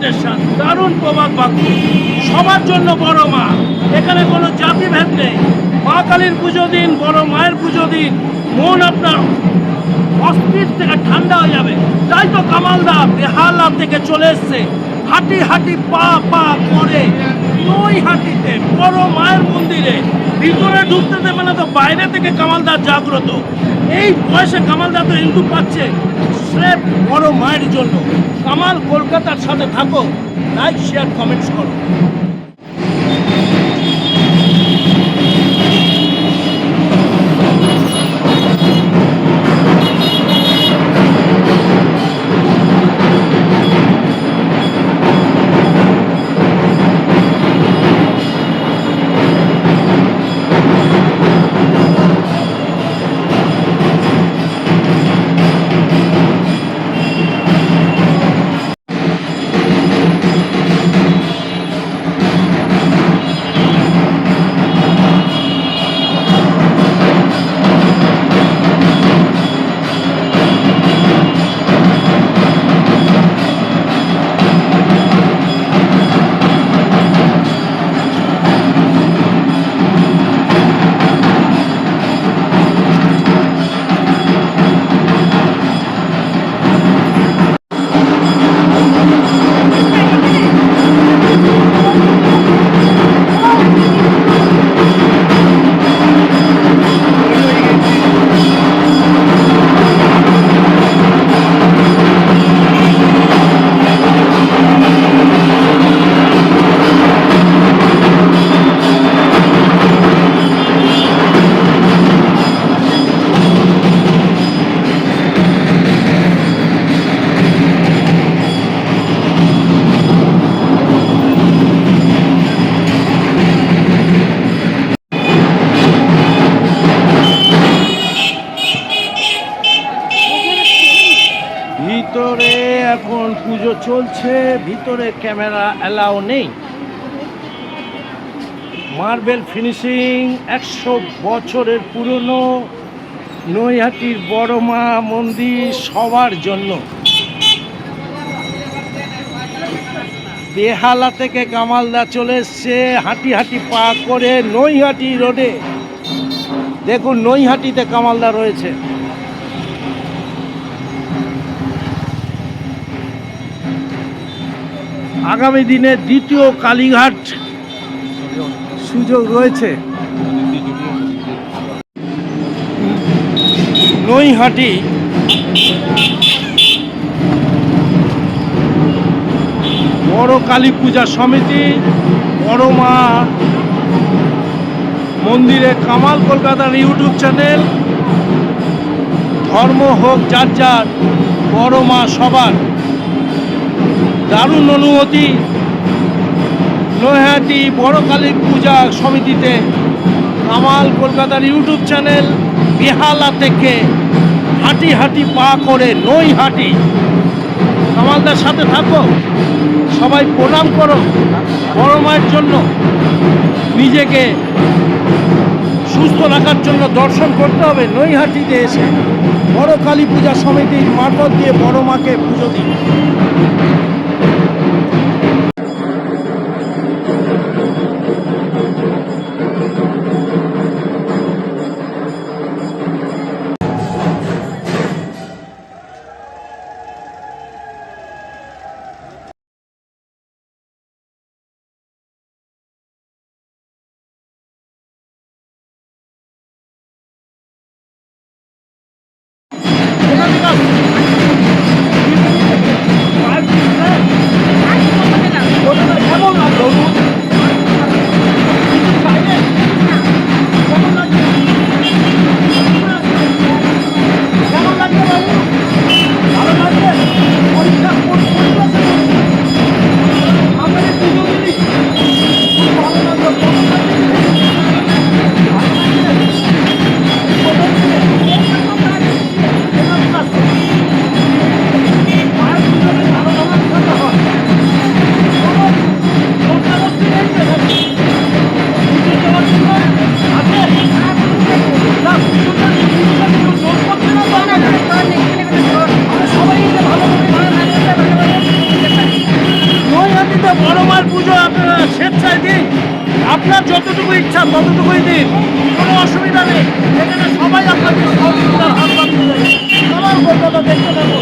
দারুণ প্রবাদ বাক্য সবার জন্য বড় মা। এখানে কোনো জাতিভেদ নেই। মা কালীর পুজো দিন, বড় মায়ের পুজো দিন। মন আপনার অস্থির থেকে ঠান্ডা হয়ে যাবে। তাই তো কামালদা বেহালা থেকে চলে এসছে। হাঁটি হাঁটি পা পা করে নই হাঁটিতে বড় মায়ের মন্দিরে। ভিতরে ঢুকতে দেবে না তো বাইরে থেকে কামালদা জাগ্রত। এই বয়সে কামালদা তো ইন্দু পাচ্ছে স্রেফ বড় মায়ের জন্য। কামাল কলকাতার সাথে থাকো লাইক শেয়ার কমেন্টস করো। ভিতরে ক্যামেরা অ্যালাউ নেই। মার্বেল ফিনিশিং একশো বছরের পুরনো নৈহাটির বড় মা মন্দির সবার জন্য। বেহালা থেকে কামালদা চলে এসছে, হাঁটি হাঁটি পা করে নৈহাটি রোডে। দেখুন নৈহাটিতে কামালদা রয়েছে। আগামী দিনে দ্বিতীয় কালীঘাট সুযোগ রয়েছে। নৈহাটি বড় কালী পূজা সমিতি, বড় মা মন্দিরে কামাল কলকাতার ইউটিউব চ্যানেল, ধর্ম হোক যার যার, বড় মা সবার। দারুণ অনুমতি নৈহাটি বড় কালী পূজা সমিতিতে কামাল কলকাতার ইউটিউব চ্যানেল বেহালা থেকে হাঁটি হাঁটি পা করে নৈহাটি। কামালদার সাথে থাকো সবাই প্রণাম করো, বড় মায়ের জন্য, নিজেকে সুস্থ রাখার জন্য দর্শন করতে হবে। নৈহাটিতে এসে বড় কালী পূজা সমিতির মারফত দিয়ে বড় মাকে পুজো দিই কেমন ইচ্ছা ততটুকুই দিন। কোনো অসুবিধা নেই। এখানে সবাই আপনাকে সহযোগিতার হাত বাড়িয়ে দেবে। কলকাতা দেখতে থাকো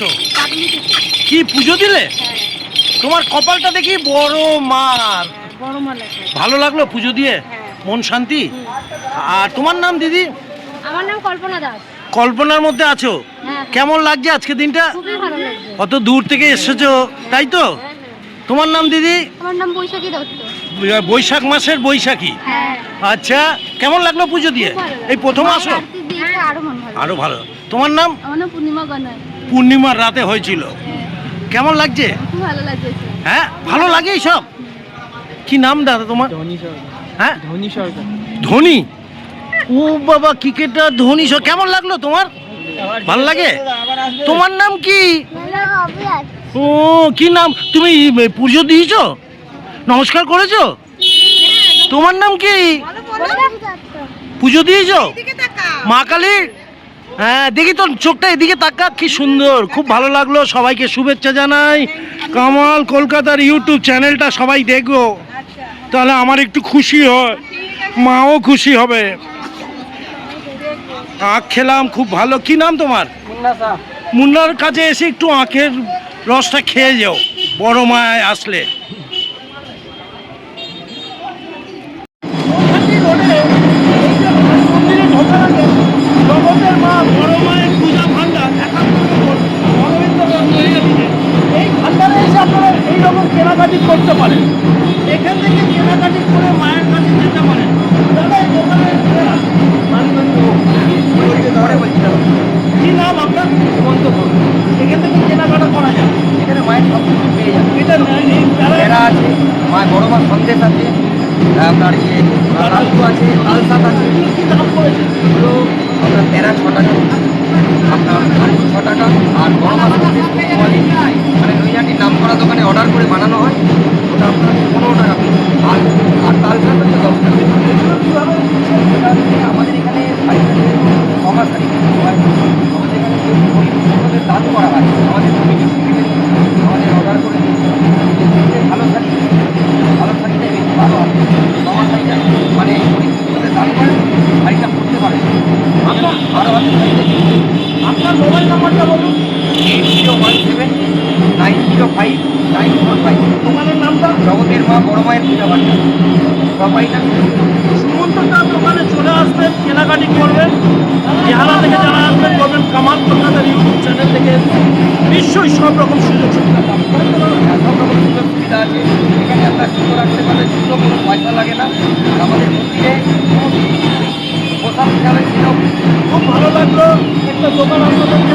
থেকে কি পুজো দিলে? তোমার কপালটা দেখি বড় মার। ভালো লাগল পুজো দিয়ে? মন শান্তি? আর তোমার নাম দিদি? আমার নাম কল্পনা দাস। কল্পনার মধ্যে আছো? হ্যাঁ। কেমন লাগছে আজকে দিনটা? কত দূর থেকে এসেছ তাই তো? হ্যাঁ, হ্যাঁ। তোমার নাম দিদি? আমার নাম বৈশাখী দত্ত। বৈশাখ মাসের বৈশাখী। আচ্ছা কেমন লাগল পুজো দিয়ে। এই প্রথম আসো। আরও ভালো তোমার নাম? পূর্ণিমা গনায় পূর্ণিমার রাতে হয়েছিল। হ্যাঁ কেমন লাগছে? ভালো লাগছে। হ্যাঁ ভালো লাগে সব কি নাম দাদা তোমার? ধনী হ্যাঁ? ধনী সরকার। ধোনি? ও বাবা ক্রিকেটার ধোনি সব কেমন লাগল তোমার? ভালো লাগে? তোমার নাম কি? ও কি নাম? তুমি পুজো দিয়েছ? নমস্কার করেছ? তোমার নাম কি? পুজো দিয়েছ? মা কালীর? হ্যাঁ দেখি তোর চোখটা এদিকে তাকা কি সুন্দর। খুব ভালো লাগল সবাইকে শুভেচ্ছা জানাই। কামাল কলকাতার ইউটিউব চ্যানেলটা সবাই দেখো। তাহলে আমার একটু খুশি হয় মাও খুশি হবে। আখ খেলাম খুব ভালো। কি নাম তোমার? মুন্নার কাছে এসে একটু আখের রসটা খেয়ে যাও বড় মায় আসলে। মা বড় মা সন্দেশ আছে আপনার ইয়ে লালু আছে লালসাত আছে। এগুলো আপনার তেরা ছ টাকা আপনার লালটু ছ টাকা আর বড় মা সন্দেশ মানে নৈহাটির নাম করা দোকানে অর্ডার করে বানানো হয়। ওটা আপনার পনেরো টাকা আর আর তালসাত হচ্ছে মায়ের পূজা ভান্ডার সবাই না। সুমন্তটার দোকানে চলে আসবেন কেনাকাটি করবেন চেহারা থেকে যারা আসবেন বলবেন কামাল কলকাতার ইউটিউব চ্যানেল থেকে নিশ্চয়ই সব রকম সুযোগ সুবিধা সব রকম সুযোগ সুবিধা আছে। এখানে আপনার জুতো রাখতে পারলে জুতো কোনো পয়সা লাগে না। আর আমাদের মন্দিরে পোশাক হিসাবে সেটাও খুব ভালো লাগল। একটা দোকান আপনাদেরকে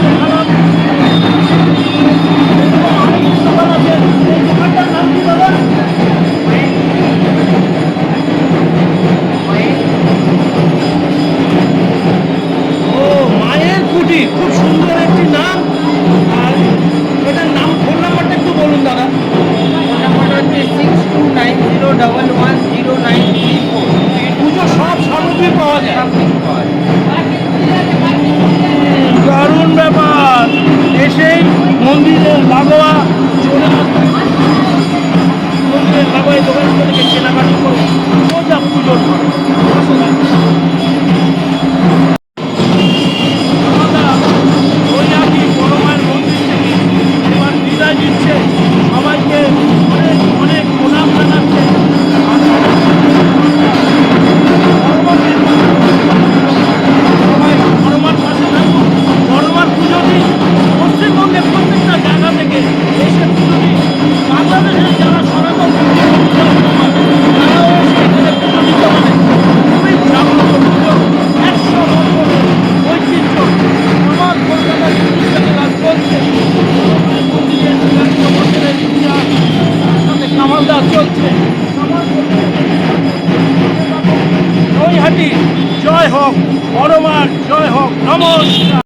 প্রমাণ জয় হোক নমস্কার।